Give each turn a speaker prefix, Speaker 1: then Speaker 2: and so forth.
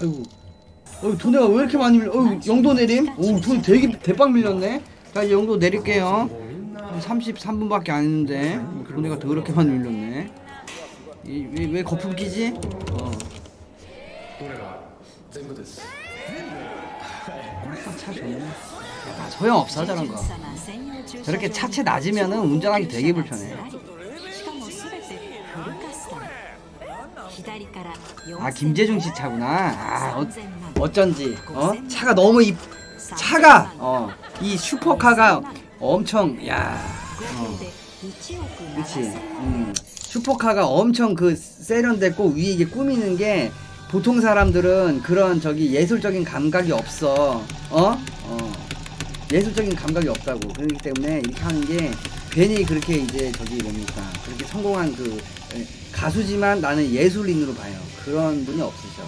Speaker 1: 아이고. 어이 돈에가 왜 이렇게 많이 밀려? 어이 영도 내림? 오돈 되게 대박 밀렸네. 자 영도 내릴게요. 33분밖에 안 했는데 돈에가 더그렇게 많이 밀렸네. 이, 왜, 왜 거품 끼지? 어. 아, 차 좋네. 아, 소용없어 저런 거. 저렇게 차체 낮으면 운전하기 되게 불편해. 아 김재중 씨 차구나. 아 어, 어쩐지 어 차가 너무 이 차가 어 이 슈퍼카가 엄청 야.
Speaker 2: 어. 그렇지.
Speaker 1: 음. 슈퍼카가 엄청 그 세련됐고 위에 이게 꾸미는 게 보통 사람들은 그런 저기 예술적인 감각이 없어. 어? 어. 예술적인 감각이 없다고. 그렇기 때문에 이렇게 하는 게 괜히 그렇게 이제 저기 뭡니까? 그렇게 성공한 그 에, 가수지만 나는 예술인으로 봐요. 그런 분이 없으셔